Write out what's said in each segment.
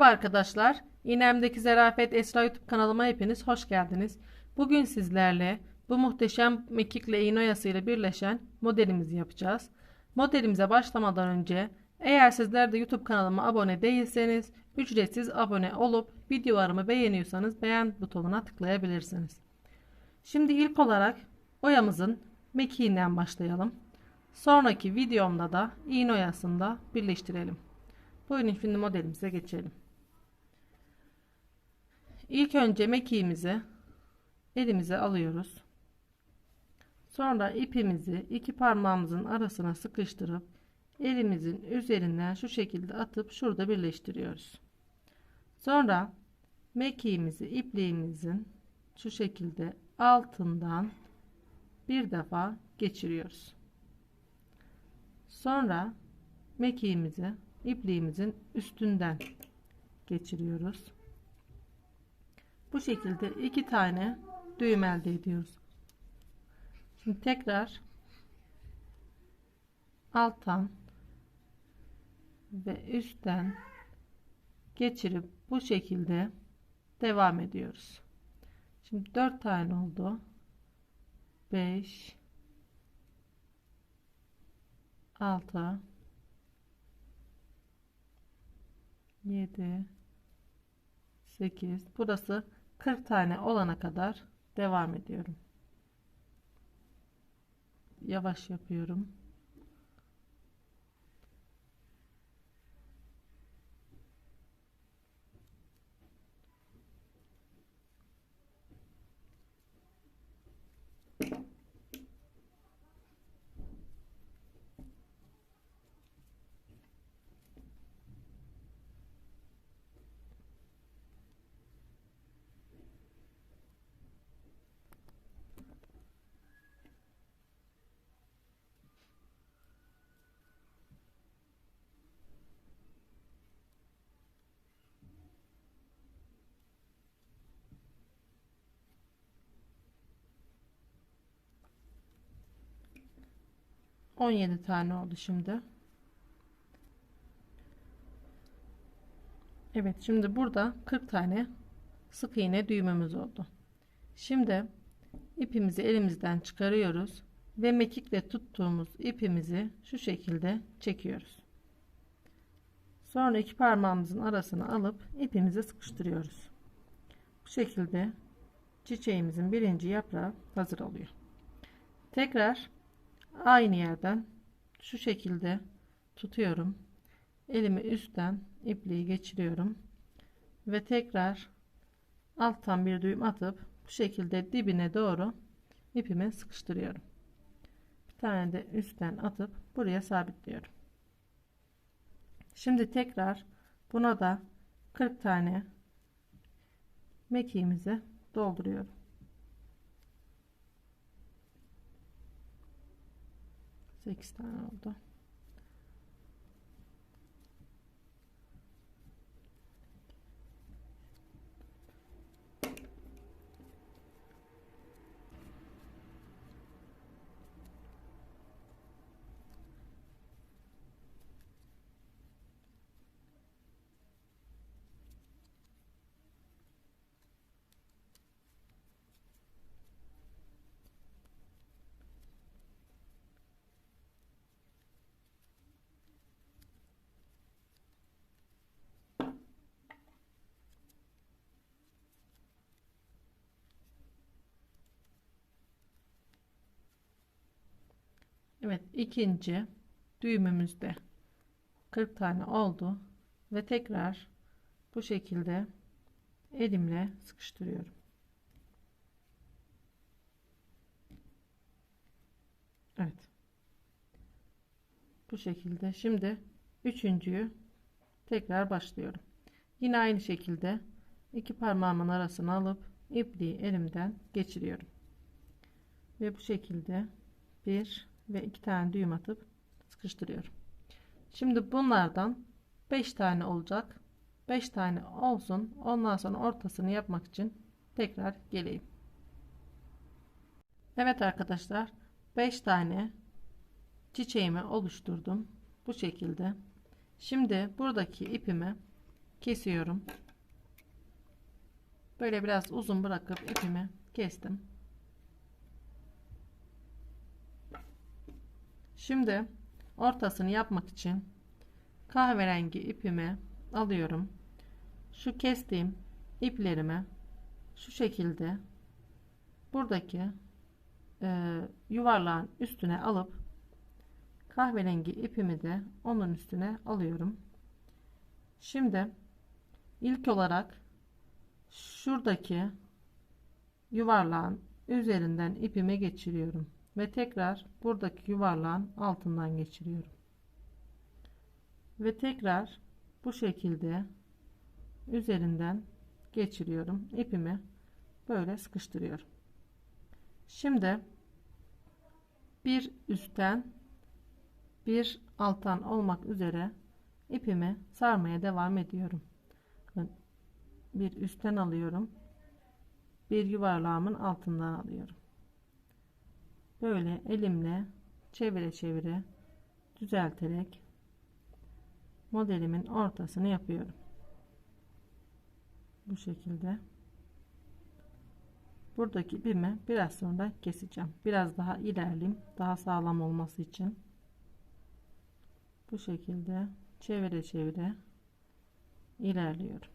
Merhaba arkadaşlar. İğnemdeki Zarafet Esra YouTube kanalıma hepiniz hoş geldiniz. Bugün sizlerle bu muhteşem mekikle iğne oyasıyla birleşen modelimizi yapacağız. Modelimize başlamadan önce eğer sizler de YouTube kanalıma abone değilseniz ücretsiz abone olup videolarımı beğeniyorsanız beğen butonuna tıklayabilirsiniz. Şimdi ilk olarak oyamızın mekiğinden başlayalım. Sonraki videomda da iğne oyasında birleştirelim. Buyurun şimdi modelimize geçelim. İlk önce mekiğimizi elimize alıyoruz. Sonra ipimizi iki parmağımızın arasına sıkıştırıp elimizin üzerinden şu şekilde atıp şurada birleştiriyoruz. Sonra mekiğimizi ipliğimizin şu şekilde altından bir defa geçiriyoruz. Sonra mekiğimizi ipliğimizin üstünden geçiriyoruz. Bu şekilde iki tane düğüm elde ediyoruz. Şimdi tekrar alttan ve üstten geçirip bu şekilde devam ediyoruz. Şimdi 4 tane oldu. 5 6 7 8 burası 40 tane olana kadar devam ediyorum. Yavaş yapıyorum 17 tane oldu şimdi. Evet şimdi burada 40 tane sık iğne düğümümüz oldu. Şimdi ipimizi elimizden çıkarıyoruz ve mekikle tuttuğumuz ipimizi şu şekilde çekiyoruz. Sonra iki parmağımızın arasını alıp ipimizi sıkıştırıyoruz. Bu şekilde çiçeğimizin birinci yaprağı hazır oluyor. Tekrar aynı yerden şu şekilde tutuyorum. Elimi üstten ipliği geçiriyorum. Ve tekrar alttan bir düğüm atıp bu şekilde dibine doğru ipimi sıkıştırıyorum. Bir tane de üstten atıp buraya sabitliyorum. Şimdi tekrar buna da 40 tane mekiğimizi dolduruyorum 8 tane oldu. Evet ikinci düğümümüzde 40 tane oldu ve tekrar bu şekilde elimle sıkıştırıyorum. Evet. Bu şekilde şimdi üçüncüyü tekrar başlıyorum. Yine aynı şekilde iki parmağımın arasına alıp ipliği elimden geçiriyorum. Ve bu şekilde bir ve iki tane düğüm atıp sıkıştırıyorum. Şimdi bunlardan 5 tane olacak. 5 tane olsun. Ondan sonra ortasını yapmak için tekrar geleyim. Evet arkadaşlar 5 tane çiçeğimi oluşturdum. Bu şekilde. Şimdi buradaki ipimi kesiyorum. Böyle biraz uzun bırakıp ipimi kestim. Şimdi ortasını yapmak için kahverengi ipimi alıyorum. Şu kestiğim iplerimi şu şekilde buradaki e, yuvarlağın üstüne alıp kahverengi ipimi de onun üstüne alıyorum. Şimdi ilk olarak şuradaki yuvarlağın üzerinden ipimi geçiriyorum ve tekrar buradaki yuvarlağın altından geçiriyorum. Ve tekrar bu şekilde üzerinden geçiriyorum. ipimi böyle sıkıştırıyorum. Şimdi bir üstten bir alttan olmak üzere ipimi sarmaya devam ediyorum. Bir üstten alıyorum. Bir yuvarlağımın altından alıyorum. Böyle elimle çevire çevire düzelterek modelimin ortasını yapıyorum. Bu şekilde. Buradaki ipimi biraz sonra keseceğim. Biraz daha ilerleyeyim. Daha sağlam olması için. Bu şekilde çevire çevire ilerliyorum.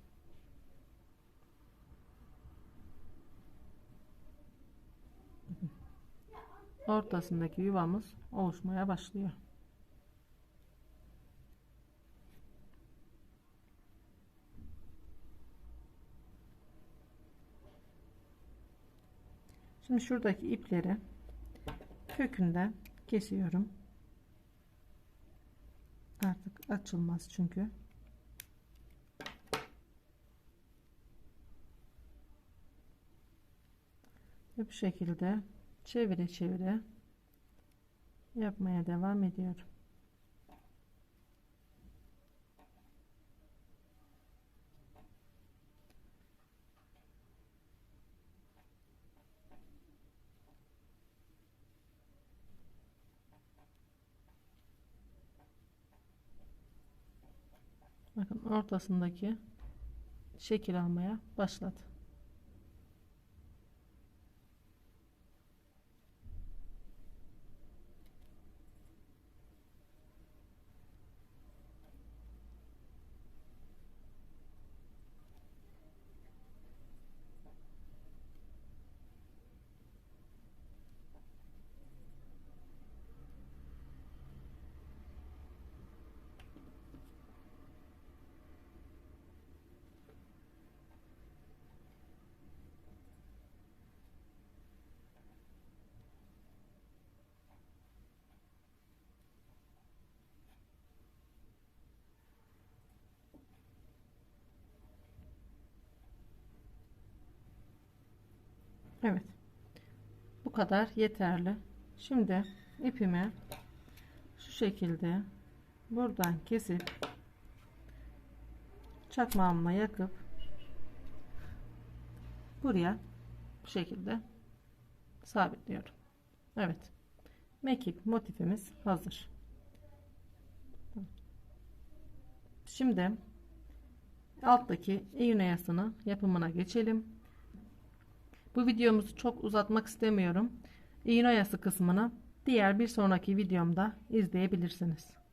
Ortasındaki yuvamız oluşmaya başlıyor. Şimdi şuradaki ipleri kökünden kesiyorum. Artık açılmaz çünkü. Ve bu şekilde çevire çevire yapmaya devam ediyorum. Bakın ortasındaki şekil almaya başladı. Evet. Bu kadar yeterli. Şimdi ipimi şu şekilde buradan kesip çakmağımla yakıp buraya bu şekilde sabitliyorum. Evet. Mekik motifimiz hazır. Şimdi alttaki iğne yapımına geçelim. Bu videomuzu çok uzatmak istemiyorum. İğne oyası kısmını diğer bir sonraki videomda izleyebilirsiniz.